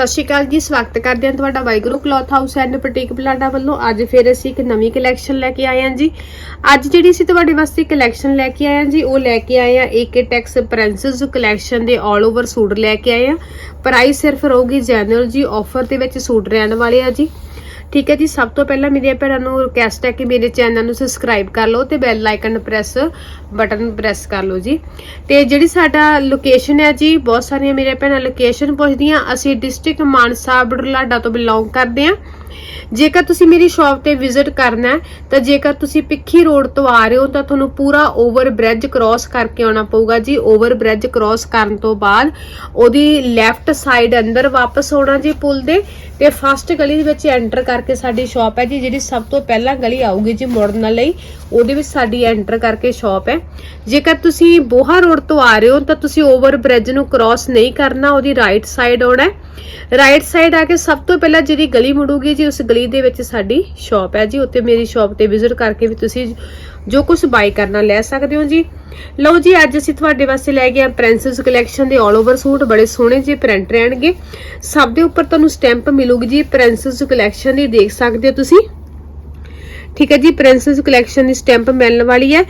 ਸਤਿ ਸ਼੍ਰੀ ਅਕਾਲ ਜੀ, ਸਵਾਗਤ ਕਰਦੇ ਹਾਂ ਤੁਹਾਡਾ Waheguru cloth house and boutique Palada ਵੱਲੋਂ। ਅੱਜ ਫਿਰ ਅਸੀਂ ਇੱਕ ਨਵੀਂ ਕਲੈਕਸ਼ਨ ਲੈ ਕੇ ਆਏ ਹਾਂ ਜੀ। ਅੱਜ ਜਿਹੜੀ ਅਸੀਂ ਤੁਹਾਡੇ ਵਾਸਤੇ ਕਲੈਕਸ਼ਨ ਲੈ ਕੇ ਆਏ ਹਾਂ ਜੀ, ਉਹ ਲੈ ਕੇ ਆਏ ਹਾਂ ਏਕੇ ਟੈਕਸ ਪ੍ਰਿੰਸਸ ਕਲੈਕਸ਼ਨ ਦੇ 올 ਓਵਰ ਸੂਟ ਲੈ ਕੇ ਆਏ ਹਾਂ। ਪ੍ਰਾਈਸ ਸਿਰਫ ਰਹੂਗੀ ਜੈਨੂਅਲ ਜੀ ਆਫਰ ਦੇ ਵਿੱਚ ਸੂਟ ਰਹਿਣ ਵਾਲੇ ਆ ਜੀ। ਠੀਕ ਹੈ ਜੀ, ਸਭ ਤੋਂ ਪਹਿਲਾਂ ਮੇਰੀਆਂ ਭੈਣਾਂ ਨੂੰ ਰਿਕਵੈਸਟ ਹੈ ਕਿ ਮੇਰੇ ਚੈਨਲ ਨੂੰ ਸਬਸਕ੍ਰਾਈਬ ਕਰ ਲਓ ਤੇ bell icon press button press ਕਰ ਲਓ ਜੀ। ਤੇ ਜਿਹੜੀ ਸਾਡਾ ਲੋਕੇਸ਼ਨ ਹੈ ਜੀ, ਬਹੁਤ ਸਾਰੀਆਂ ਮੇਰੇ ਭੈਣਾਂ ਲੋਕੇਸ਼ਨ ਪੁੱਛਦੀਆਂ, ਅਸੀਂ ਡਿਸਟ੍ਰਿਕਟ ਮਾਨਸਾ ਬੜਲਾਡਾ ਤੋਂ ਬਿਲੋਂਗ ਕਰਦੇ ਹਾਂ। ਜੇਕਰ ਤੁਸੀਂ ਮੇਰੀ ਸ਼ਾਪ ਤੇ ਵਿਜ਼ਿਟ ਕਰਨਾ ਹੈ, ਤਾਂ ਜੇਕਰ ਤੁਸੀਂ ਪਿੱਖੀ ਰੋਡ ਤੋਂ ਆ ਰਹੇ ਹੋ, ਤਾਂ ਤੁਹਾਨੂੰ ਪੂਰਾ ਓਵਰ ਬ੍ਰਿਜ ਕ੍ਰਾਸ ਕਰਕੇ ਆਉਣਾ ਪਊਗਾ ਜੀ। ਓਵਰ ਬ੍ਰਿਜ ਕ੍ਰਾਸ ਕਰਨ ਤੋਂ ਬਾਅਦ ਉਹਦੀ ਲੈਫਟ ਸਾਈਡ ਅੰਦਰ ਵਾਪਸ ਆਉਣਾ ਜੀ ਪੁਲ ਦੇ ਤੇ ਫਸਟ ਗਲੀ ਦੇ ਵਿੱਚ ਐਂਟਰ ਕਰਕੇ ਸਾਡੀ ਸ਼ਾਪ ਹੈ ਜੀ, ਜਿਹੜੀ ਸਭ ਤੋਂ ਪਹਿਲਾਂ ਗਲੀ ਆਊਗੀ ਜੀ ਮੁੜਨ ਲਈ, ਉਹਦੇ ਵਿੱਚ ਸਾਡੀ ਐਂਟਰ ਕਰਕੇ ਸ਼ਾਪ ਹੈ। ਜੇਕਰ ਤੁਸੀਂ ਬੋਹਾ ਰੋਡ ਤੋਂ ਆ ਰਹੇ ਹੋ, ਤਾਂ ਤੁਸੀਂ ਓਵਰ ਬ੍ਰਿਜ ਨੂੰ ਕ੍ਰਾਸ ਨਹੀਂ ਕਰਨਾ, ਉਹਦੀ ਰਾਈਟ ਸਾਈਡ ਆਉਣਾ ਹੈ। ਰਾਈਟ ਸਾਈਡ ਆ ਕੇ ਸਭ ਤੋਂ ਪਹਿਲਾਂ ਜਿਹੜੀ ਗਲੀ ਮੁੜੂਗੀ ਜੀ, ਉਸ ਗਲੀ ਦੇ ਵਿੱਚ ਸਾਡੀ ਸ਼ਾਪ ਹੈ ਜੀ। ਉੱਥੇ ਮੇਰੀ ਸ਼ਾਪ ਤੇ ਵਿਜ਼ਿਟ ਕਰਕੇ ਵੀ ਤੁਸੀਂ ਜੋ ਕੁਝ ਬਾਈ ਕਰਨਾ ਲੈ ਸਕਦੇ ਹੋ ਜੀ। ਲਓ ਜੀ, ਅੱਜ ਅਸੀਂ ਤੁਹਾਡੇ ਵਾਸਤੇ ਲੈ ਗਏ ਆ ਪ੍ਰਿੰਸਸ ਕਲੈਕਸ਼ਨ ਦੇ 올 ਓਵਰ ਸੂਟ, ਬੜੇ ਸੋਹਣੇ ਜਿਹੇ ਪ੍ਰਿੰਟ ਰਹਿਣਗੇ। ਸਭ ਦੇ ਉੱਪਰ ਤੁਹਾਨੂੰ ਸਟੈਂਪ ਮਿਲੂਗੀ ਜੀ ਪ੍ਰਿੰਸਸ ਕਲੈਕਸ਼ਨ ਦੀ, ਦੇਖ ਸਕਦੇ ਹੋ ਤੁਸੀਂ। ਠੀਕ ਹੈ ਜੀ ਪ੍ਰਿੰਸਸ ਕਲੈਕਸ਼ਨ ਦੀ ਸਟੈਂਪ ਮਿਲਣ ਵਾਲੀ ਹੈ।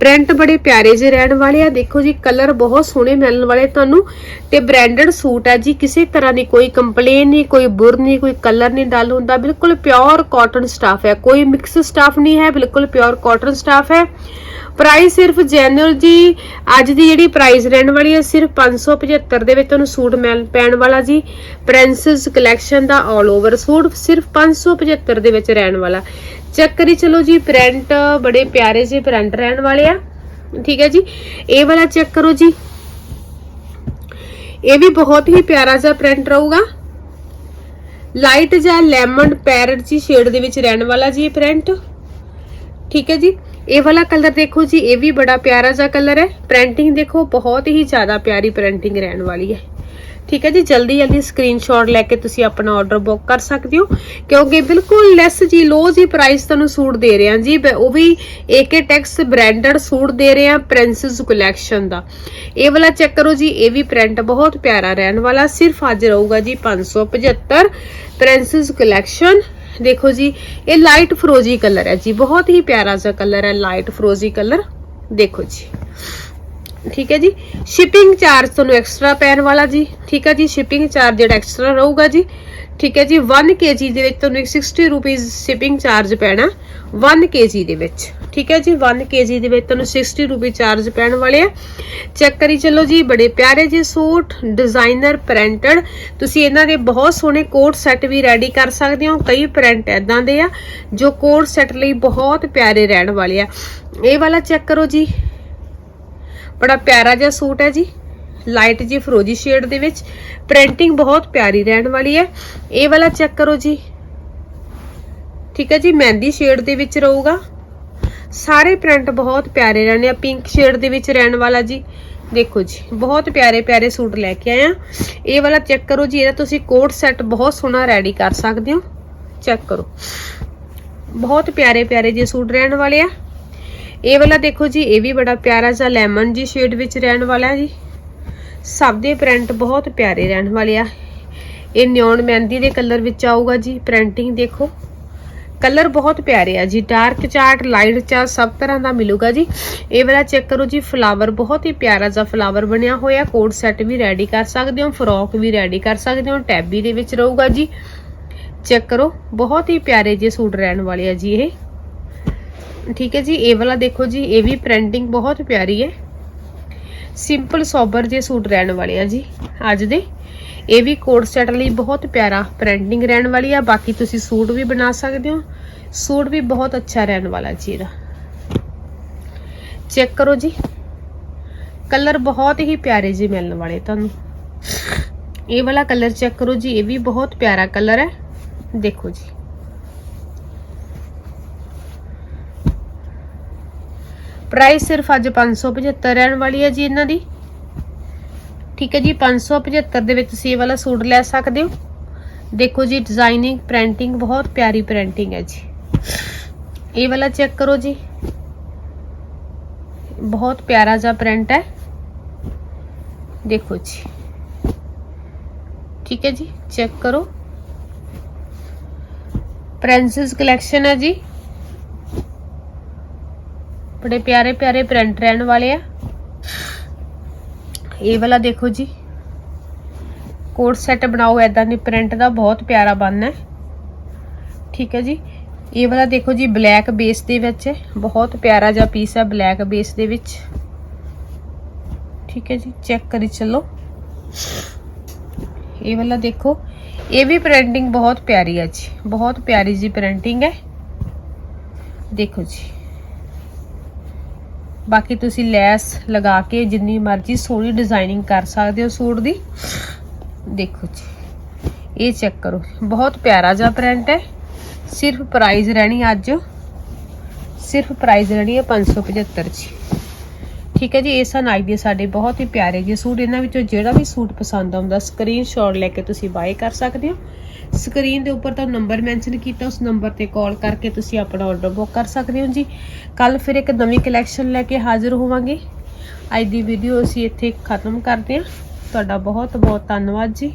ਪ੍ਰਿੰਟ ਬੜੇ ਪਿਆਰੇ ਜਿਹੇ ਰਹਿਣ ਵਾਲੇ ਆ। ਦੇਖੋ ਜੀ ਕਲਰ ਬਹੁਤ ਸੋਹਣੇ ਮਿਲਣ ਵਾਲੇ ਤੁਹਾਨੂੰ। ਤੇ ਬ੍ਰਾਂਡਡ ਸੂਟ ਹੈ ਜੀ, ਕਿਸੇ ਤਰ੍ਹਾਂ ਦੀ ਕੋਈ ਕੰਪਲੇਨ ਨਹੀਂ, ਕੋਈ ਬੁਰ ਨਹੀਂ, ਕੋਈ ਕਲਰ ਨਹੀਂ ਡਲ ਹੁੰਦਾ। ਬਿਲਕੁਲ ਪਿਓਰ ਕਾਟਨ ਸਟਾਫ ਹੈ। ਕੋਈ ਮਿਕਸ ਸਟਾਫ ਨਹੀਂ ਹੈ, ਬਿਲਕੁਲ ਪਿਓਰ ਕਾਟਨ ਸਟਾਫ ਹੈ। ਪ੍ਰਾਈਸ ਸਿਰਫ ਜੈਨੂਅਲ ਜੀ, ਅੱਜ ਦੀ ਜਿਹੜੀ ਪ੍ਰਾਈਸ ਰਹਿਣ ਵਾਲੀ ਹੈ, ਸਿਰਫ 575 ਦੇ ਵਿੱਚ ਤੁਹਾਨੂੰ ਸੂਟ ਮਿਲ ਪੈਣ ਵਾਲਾ ਜੀ। ਪ੍ਰਿੰਸਸ ਕਲੈਕਸ਼ਨ ਦਾ 올 ਓਵਰ ਸੂਟ ਸਿਰਫ 575 ਦੇ ਵਿੱਚ ਰਹਿਣ ਵਾਲਾ। ਚੈੱਕ ਕਰੀ ਚਲੋ ਜੀ ਪ੍ਰਿੰਟ ਬੜੇ ਪਿਆਰੇ ਜਿਹੇ ਪ੍ਰਿੰਟ ਰਹਿਣ ਵਾਲੇ ਆ। ਠੀਕ ਹੈ ਜੀ, ਇਹ ਵਾਲਾ ਚੈੱਕ ਕਰੋ ਜੀ। ਇਹ ਵੀ ਬਹੁਤ ਹੀ ਪਿਆਰਾ ਜਿਹਾ ਪ੍ਰਿੰਟ ਰਹੂਗਾ। ਲਾਈਟ ਜਾਂ ਲੈਮਨ ਪੈਰਟ ਜੀ ਸ਼ੇਡ ਦੇ ਵਿੱਚ ਰਹਿਣ ਵਾਲਾ ਜੀ ਇਹ ਪ੍ਰਿੰਟ ਠੀਕ ਹੈ ਜੀ, ਇਹ ਵਾਲਾ ਕਲਰ ਦੇਖੋ ਜੀ, ਇਹ ਵੀ ਬੜਾ ਪਿਆਰਾ ਜਿਹਾ ਕਲਰ ਹੈ। ਪ੍ਰਿੰਟਿੰਗ ਦੇਖੋ, ਬਹੁਤ ਹੀ ਜ਼ਿਆਦਾ ਪਿਆਰੀ ਪ੍ਰਿੰਟਿੰਗ ਰਹਿਣ ਵਾਲੀ ਹੈ। ਠੀਕ ਹੈ ਜੀ, ਜਲਦੀ ਜਲਦੀ ਸਕਰੀਨਸ਼ਾਟ ਲੈ ਕੇ ਤੁਸੀਂ ਆਪਣਾ ਆਰਡਰ ਬੁੱਕ ਕਰ ਸਕਦੇ ਹੋ, ਕਿਉਂਕਿ ਬਿਲਕੁਲ ਲੈਸ ਜੀ ਲੋ ਜੀ ਪ੍ਰਾਈਸ ਤੁਹਾਨੂੰ ਸੂਟ ਦੇ ਰਹੇ ਹਾਂ ਜੀ ਉਹ ਵੀ A K tex branded suit ਦੇ ਰਹੇ ਹਾਂ ਪ੍ਰਿੰਸਸ ਕਲੈਕਸ਼ਨ ਦਾ। ਇਹ ਵਾਲਾ ਚੈੱਕ ਕਰੋ ਜੀ, ਇਹ ਵੀ ਪ੍ਰਿੰਟ ਬਹੁਤ ਪਿਆਰਾ ਰਹਿਣ ਵਾਲਾ, ਸਿਰਫ ਅੱਜ ਰਹੂਗਾ ਜੀ 575 ਪ੍ਰਿੰਸਸ ਕਲੈਕਸ਼ਨ ਦੇਖੋ ਜੀ, ਇਹ ਲਾਈਟ ਫਰੋਜ਼ੀ ਕਲਰ ਹੈ ਜੀ, ਬਹੁਤ ਹੀ ਪਿਆਰਾ ਜਿਹਾ ਕਲਰ ਹੈ ਲਾਈਟ ਫਰੋਜ਼ੀ ਕਲਰ ਦੇਖੋ ਜੀ। ਠੀਕ ਹੈ ਜੀ। ਸ਼ਿਪਿੰਗ ਚਾਰਜ ਤੁਹਾਨੂੰ ਐਕਸਟਰਾ ਪੈਣ ਵਾਲਾ ਜੀ। ਠੀਕ ਹੈ ਜੀ ਸ਼ਿਪਿੰਗ ਚਾਰਜ ਜਿਹੜਾ ਐਕਸਟਰਾ ਰਹੂਗਾ ਜੀ। ਠੀਕ ਹੈ ਜੀ 1 kg ਦੇ ਵਿੱਚ ਤੁਹਾਨੂੰ 60 ਰੁਪਏ ਸ਼ਿਪਿੰਗ ਚਾਰਜ ਪੈਣਾ। 1 kg ਦੇ ਵਿੱਚ। ਠੀਕ ਹੈ ਜੀ 1 kg ਦੇ ਵਿੱਚ ਤੁਹਾਨੂੰ 60 ਰੁਪਏ ਚਾਰਜ ਪੈਣ ਵਾਲੇ ਆ। ਚੈੱਕ ਕਰੀ ਚੱਲੋ ਜੀ, ਬੜੇ ਪਿਆਰੇ ਜਿਹੇ ਸੂਟ ਡਿਜ਼ਾਈਨਰ ਪ੍ਰਿੰਟਡ ਤੁਸੀਂ ਇਹਨਾਂ ਦੇ ਬਹੁਤ ਸੋਹਣੇ ਕੋਟ ਸੈੱਟ ਵੀ ਰੈਡੀ ਕਰ ਸਕਦੇ ਹੋ। ਕਈ ਪ੍ਰਿੰਟ ਐਦਾਂ ਦੇ ਆ, ਜੋ ਕੋਟ ਸੈੱਟ ਲਈ ਬਹੁਤ ਪਿਆਰੇ ਰਹਿਣ ਵਾਲੇ ਆ। ਇਹ ਵਾਲਾ ਚੈੱਕ ਕਰੋ ਜੀ। ਬੜਾ ਪਿਆਰਾ ਜਿਹਾ ਸੂਟ ਹੈ ਜੀ। ਲਾਈਟ ਜੀ, ਫਰੋਜੀ ਸ਼ੇਡ ਦੇ ਵਿੱਚ। ਪ੍ਰਿੰਟਿੰਗ ਬਹੁਤ ਪਿਆਰੀ ਰਹਿਣ ਵਾਲੀ ਹੈ। ਇਹ ਵਾਲਾ ਚੈੱਕ ਕਰੋ ਜੀ। ਠੀਕ ਹੈ ਜੀ, ਮਹਿੰਦੀ ਸ਼ੇਡ ਦੇ ਵਿੱਚ ਰਹੂਗਾ। ਸਾਰੇ ਪ੍ਰਿੰਟ ਬਹੁਤ ਪਿਆਰੇ ਰਹਿਣੇ ਆ। ਪਿੰਕ ਸ਼ੇਡ ਦੇ ਵਿੱਚ ਰਹਿਣ ਵਾਲਾ ਜੀ। ਦੇਖੋ ਜੀ, ਬਹੁਤ ਪਿਆਰੇ ਪਿਆਰੇ ਸੂਟ ਲੈ ਕੇ ਆਇਆ ਇਹ ਵਾਲਾ ਚੈੱਕ ਕਰੋ ਜੀ, ਇਹਦਾ ਤੁਸੀਂ ਕੋਟ ਸੈੱਟ ਬਹੁਤ ਸੋਹਣਾ ਰੈਡੀ ਕਰ ਸਕਦੇ ਹੋ। ਚੈੱਕ ਕਰੋ। ਬਹੁਤ ਪਿਆਰੇ ਪਿਆਰੇ ਜਿਹੇ ਸੂਟ ਰਹਿਣ ਵਾਲੇ ਆ। ਇਹ ਵਾਲਾ ਦੇਖੋ ਜੀ, ਇਹ ਵੀ ਬੜਾ ਪਿਆਰਾ ਜਿਹਾ ਲੈਮਨ ਜੀ ਸ਼ੇਡ ਵਿੱਚ ਰਹਿਣ ਵਾਲਾ ਜੀ। ਸਭ ਦੇ ਪ੍ਰਿੰਟ ਬਹੁਤ ਪਿਆਰੇ ਰਹਿਣ ਵਾਲੇ ਆ। ਇਹ ਨਿਓਨ ਮਹਿੰਦੀ ਦੇ ਕਲਰ ਵਿੱਚ ਆਊਗਾ ਜੀ ਪ੍ਰਿੰਟਿੰਗ ਦੇਖੋ। ਕਲਰ ਬਹੁਤ ਪਿਆਰੇ ਆ ਜੀ ਡਾਰਕ ਚਾਰਟ ਲਾਈਟ ਚਾਰਟ ਸਭ ਤਰ੍ਹਾਂ ਦਾ ਮਿਲੂਗਾ ਜੀ। ਇਹ ਵਾਲਾ ਚੈੱਕ ਕਰੋ ਜੀ ਫਲਾਵਰ ਬਹੁਤ ਹੀ ਪਿਆਰਾ ਜਿਹਾ ਫਲਾਵਰ ਬਣਿਆ ਹੋਇਆ। ਕੋਟ ਸੈੱਟ ਵੀ ਰੈਡੀ ਕਰ ਸਕਦੇ ਹੋ ਫਰੋਕ ਵੀ ਰੈਡੀ ਕਰ ਸਕਦੇ ਹੋ ਟੈਬੀ ਦੇ ਵਿੱਚ ਰਹੂਗਾ ਜੀ। ਚੈੱਕ ਕਰੋ, ਬਹੁਤ ਹੀ ਪਿਆਰੇ ਜਿਹੇ ਸੂਟ ਰਹਿਣ ਵਾਲੇ ਆ ਜੀ ਇਹ। ਠੀਕ ਹੈ ਜੀ, ਇਹ ਵਾਲਾ ਦੇਖੋ ਜੀ, ਇਹ ਵੀ ਪ੍ਰਿੰਟਿੰਗ ਬਹੁਤ ਪਿਆਰੀ ਹੈ। ਸਿੰਪਲ ਸੋਬਰ ਜਿਹੇ ਸੂਟ ਰਹਿਣ ਵਾਲੇ ਆ ਜੀ, ਅੱਜ ਦੇ। ਇਹ ਵੀ ਕੋਟ ਸੈਟ ਲਈ ਬਹੁਤ ਪਿਆਰਾ ਪ੍ਰਿੰਟਿੰਗ ਰਹਿਣ ਵਾਲੀ ਆ, ਬਾਕੀ ਤੁਸੀਂ ਸੂਟ ਵੀ ਬਣਾ ਸਕਦੇ ਹੋ। ਸੂਟ ਵੀ ਬਹੁਤ ਅੱਛਾ ਰਹਿਣ ਵਾਲਾ ਜੀ ਇਹਦਾ। ਚੈੱਕ ਕਰੋ ਜੀ। ਕਲਰ ਬਹੁਤ ਹੀ ਪਿਆਰੇ ਜੀ ਮਿਲਣ ਵਾਲੇ ਤੁਹਾਨੂੰ। ਇਹ ਵਾਲਾ ਕਲਰ ਚੈੱਕ ਕਰੋ ਜੀ, ਇਹ ਵੀ ਬਹੁਤ ਪਿਆਰਾ ਕਲਰ ਹੈ। ਦੇਖੋ ਜੀ। ਪ੍ਰਾਈਸ ਸਿਰਫ ਅੱਜ 575 ਰਹਿਣ ਵਾਲੀ ਹੈ ਜੀ ਇਹਨਾਂ ਦੀ। ਠੀਕ ਹੈ ਜੀ 575 ਦੇ ਵਿੱਚ ਤੁਸੀਂ ਇਹ ਵਾਲਾ ਸੂਟ ਲੈ ਸਕਦੇ ਹੋ। ਦੇਖੋ ਜੀ ਡਿਜ਼ਾਈਨਿੰਗ ਪ੍ਰਿੰਟਿੰਗ ਬਹੁਤ ਪਿਆਰੀ ਪ੍ਰਿੰਟਿੰਗ ਹੈ ਜੀ। ਇਹ ਵਾਲਾ ਚੈੱਕ ਕਰੋ ਜੀ। ਬਹੁਤ ਪਿਆਰਾ ਜਿਹਾ ਪ੍ਰਿੰਟ ਹੈ। ਦੇਖੋ ਜੀ। ਠੀਕ ਹੈ ਜੀ ਚੈੱਕ ਕਰੋ। ਪ੍ਰਿੰਸਸ ਕਲੈਕਸ਼ਨ ਹੈ ਜੀ। ਬੜੇ ਪਿਆਰੇ ਪਿਆਰੇ ਪ੍ਰਿੰਟ ਰਹਿਣ ਵਾਲੇ ਆ। ਇਹ ਵਾਲਾ ਦੇਖੋ ਜੀ। ਕੋਟ ਸੈੱਟ ਬਣਾਓ ਐਦਾਂ ਦੀ ਪ੍ਰਿੰਟ ਦਾ ਬਹੁਤ ਪਿਆਰਾ ਬਣਨਾ ਹੈ। ਠੀਕ ਹੈ ਜੀ। ਇਹ ਵਾਲਾ ਦੇਖੋ ਜੀ, ਬਲੈਕ ਬੇਸ ਦੇ ਵਿੱਚ ਹੈ। ਬਹੁਤ ਪਿਆਰਾ ਜਿਹਾ ਪੀਸ ਹੈ ਬਲੈਕ ਬੇਸ ਦੇ ਵਿੱਚ। ਠੀਕ ਹੈ ਜੀ, ਚੈੱਕ ਕਰੀ ਚੱਲੋ। ਇਹ ਵਾਲਾ ਦੇਖੋ, ਇਹ ਵੀ ਪ੍ਰਿੰਟਿੰਗ ਬਹੁਤ ਪਿਆਰੀ ਹੈ ਜੀ। ਬਹੁਤ ਪਿਆਰੀ ਜੀ ਪ੍ਰਿੰਟਿੰਗ ਹੈ। ਦੇਖੋ ਜੀ। ਬਾਕੀ ਤੁਸੀਂ ਲੈਸ ਲਗਾ ਕੇ ਜਿੰਨੀ ਮਰਜ਼ੀ ਸੋਹਣੀ ਡਿਜ਼ਾਈਨਿੰਗ ਕਰ ਸਕਦੇ ਹੋ ਸੂਟ ਦੀ। ਦੇਖੋ ਜੀ, ਇਹ ਚੈੱਕ ਕਰੋ। ਬਹੁਤ ਪਿਆਰਾ ਜਿਹਾ ਪ੍ਰਿੰਟ ਹੈ। ਸਿਰਫ ਪ੍ਰਾਈਸ ਰਹਿਣੀ ਅੱਜ। ਸਿਰਫ ਪ੍ਰਾਈਸ ਰਹਿਣੀ ਹੈ 575 ਜੀ। ਠੀਕ ਹੈ ਜੀ, ਇਹ ਸਨ ਆਈਡੀਆ ਸਾਡੇ ਬਹੁਤ ਹੀ ਪਿਆਰੇ ਜਿਹੇ ਸੂਟ। ਇਹਨਾਂ ਵਿੱਚੋਂ ਜਿਹੜਾ ਵੀ ਸੂਟ ਪਸੰਦ ਆਉਂਦਾ ਸਕਰੀਨਸ਼ਾਟ ਲੈ ਕੇ ਤੁਸੀਂ ਬਾਏ ਕਰ ਸਕਦੇ ਹੋ। ਸਕਰੀਨ ਦੇ ਉੱਪਰ ਤੁਹਾਨੂੰ ਨੰਬਰ ਮੈਂਸ਼ਨ ਕੀਤਾ, ਉਸ ਨੰਬਰ ਤੇ ਕਾਲ ਕਰਕੇ ਤੁਸੀਂ ਆਪਣਾ ਆਰਡਰ ਬੁੱਕ ਕਰ ਸਕਦੇ ਹੋ ਜੀ। ਕੱਲ ਫਿਰ ਇੱਕ ਨਵੀਂ ਕਲੈਕਸ਼ਨ ਲੈ ਕੇ ਹਾਜ਼ਰ ਹੋਵਾਂਗੇ। ਅੱਜ ਦੀ ਵੀਡੀਓ ਅਸੀਂ ਇੱਥੇ ਖਤਮ ਕਰਦੇ ਹਾਂ। ਤੁਹਾਡਾ ਬਹੁਤ ਬਹੁਤ ਧੰਨਵਾਦ ਜੀ।